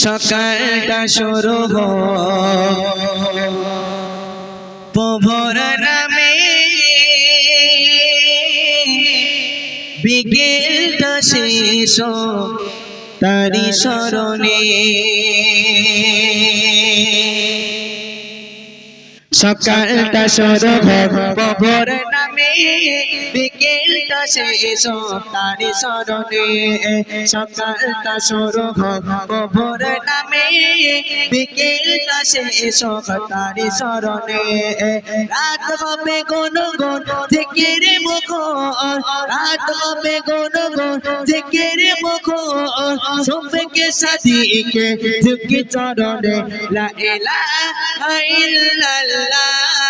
সকালটা শুরু প্রভর নামে বিকেলটা শেষ তারি স্মরণে সকালটা প্রভর নামে বিকেলটা শেষ তারি স্মরণে। সকালটা শুরু প্রভর নামে। বিকেলটা শেষ তারি স্মরণে। রাত হবে কোন গুণ জিকির মুখ রাত হবে কোন গুণ জিকির মুখ সবকে সাদিকে, ঝুঁকি চরণে। লা ইলাহা ইল্লাল্লাহ।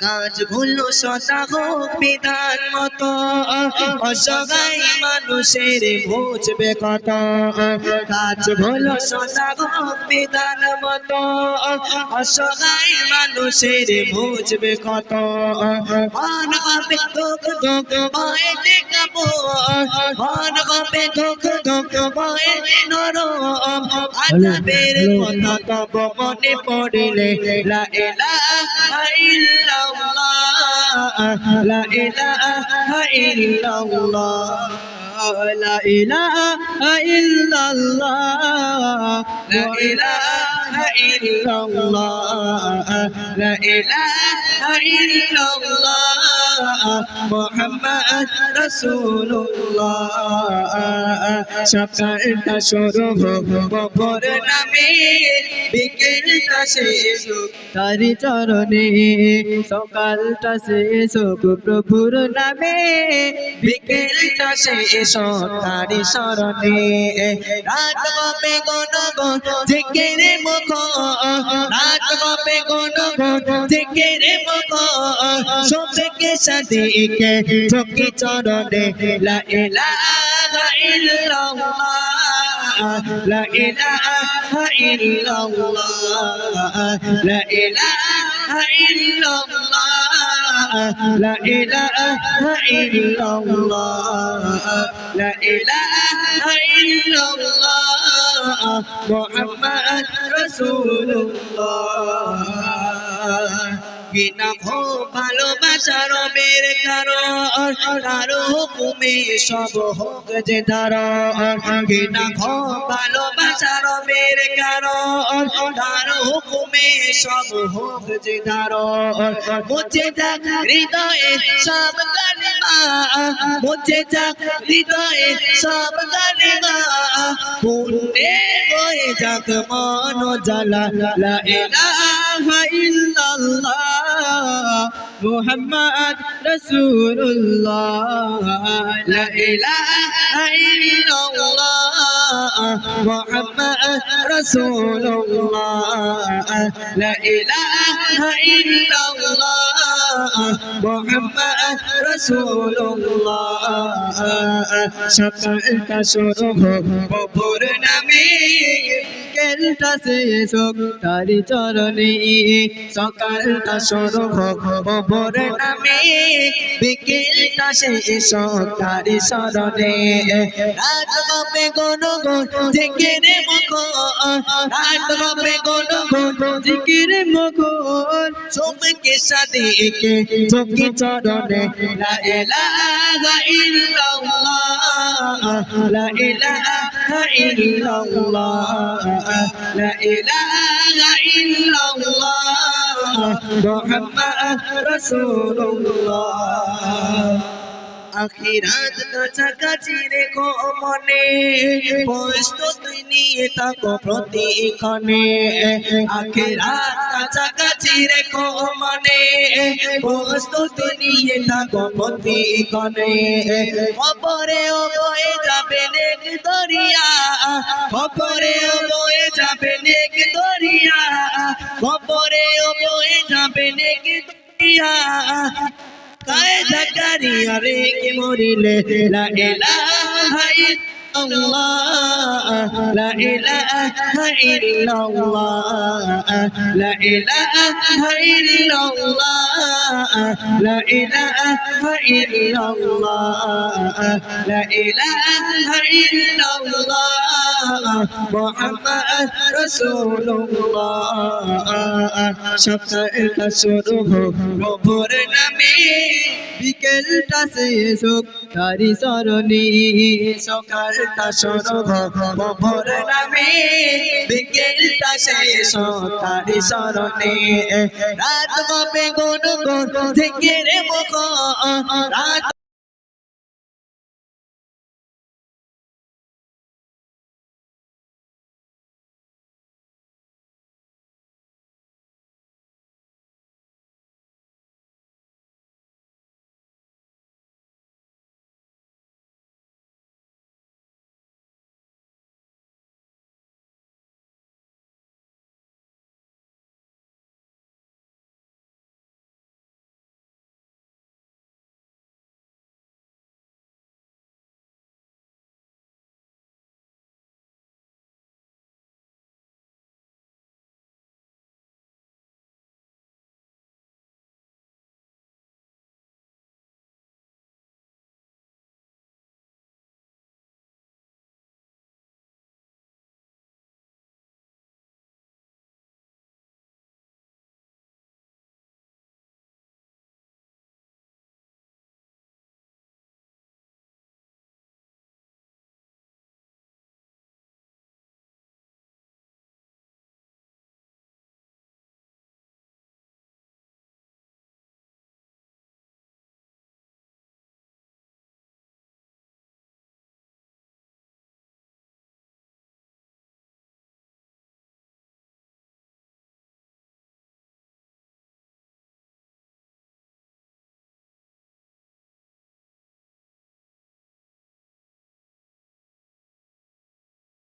কাজ ভুলো সদা হোক বিধান মতো। অসহায় মানুষের বুঝবে কত। কাজ ভুলো সদা হোক বিধান মতো। অসহায় মানুষের বুঝবে কত। মন হবে দুঃখ দুঃখ, ভয় দেখাবো। মন হবে দুঃখ দুঃখ, ভয় আজাবের কথা তব মনে পড়িলে লা ইলাহা ইল্লাল্লাহ লা ইলাহা ইল্লাল্লাহ লা ইলাহা ইল্লাল্লাহ লা ইলাহা ইল্লাল্লাহ লা ইলাহা ইল্লাল্লাহ মোহাম্মদ রসুল্লাহ সপ্তাহ শুরু ভোর নামে বিকেলটা শেষ হোক। তার চরণে সকালটা শেষ হোক। প্রভুর নামে বিকেলটা শেষ হোক। তার শরণে রাত বাপে গণ। গণ জেগে রে মুখ রাত বাপে গণ। গণ জেগে রে মুখ সবকে সাথে চোখে চরণে। লা ইলাহা ইল্লাল্লাহ লা ইলাহা illallah la ilaha illallah la ilaha illallah la ilaha illallah Muhammad Rasulullah বিনা ভো ভালোবাসার বের কারণ, কারও হুকুমে সব হোক যে ধারণ। বিনা ভো ভালোবাসার বের কারণ, কারও হুকুমে সব হোক যে ধারণ। মুছে যাক হৃদয়ে সব গালিমা। মুছে যাক হৃদয়ে সব গালিমা। পুণ্যে হয়ে যাক মন জ্বালা ইল্লাল্লাহ মুহাম্মদ রাসূলুল্লাহ লা ইলাহা ইল্লাল্লাহ মুহাম্মদ রাসূলুল্লাহ লা ইলাহা ইল্লাল্লাহ মুহাম্মদ রাসূলুল্লাহ সকালটা শুরু হোক বপুর নামে বিকেলটা শেষ হোক তারি চরণে সকালটা শুরু হোক বপুর নামে বিকেলটা শেষ হোক তারি চরণে রাত হবে গণ গণ জিকিরে মুখ রাত হবে গণ জিকিরে মুখ সবকে সাথে কে চোখে চরণে লা ইলাহা ইল্লাল্লাহ লা ইলাহা ইল্লাল্লাহ লা ইলাহা ইল্লাল্লাহ মুহাম্মদ রাসূলুল্লাহ আখিরাত কাছাকাছি রেখো মনে। প্রস্তুতি নিয়ে থাকো প্রতিক্ষণে আখেরাত কাছাকাছি রেখো মনে। প্রস্তুতি নিয়ে থাকো প্রতিক্ষণে খবরে ও বয়ে যাবে নেক দরিয়া। খবরে ও বয়ে যাবে নেক দরিয়া। খবরে ও বয়ে যাবে নেক দরিয়া। কায় জাকারিয়া রে কে মরিলে লা ইলাহা ইল্লাল্লাহ লা ইলাহা ইল্লাল্লাহ লা ইলাহা ইল্লাল্লাহ লা ইলাহা ইল্লাল্লাহ লা ইলাহা ইল্লাল্লাহ মুহাম্মদ রাসূলুল্লাহ সকালটা শুরু প্রভুর নামে বিকেলটা শেষ হোক তারি সরণি সকালটা শুরু প্রভুর নামে বিকেলটা শেষ হোক তারি সরণি রাত হবে গুন গুন থেকে রে মুখ, রাত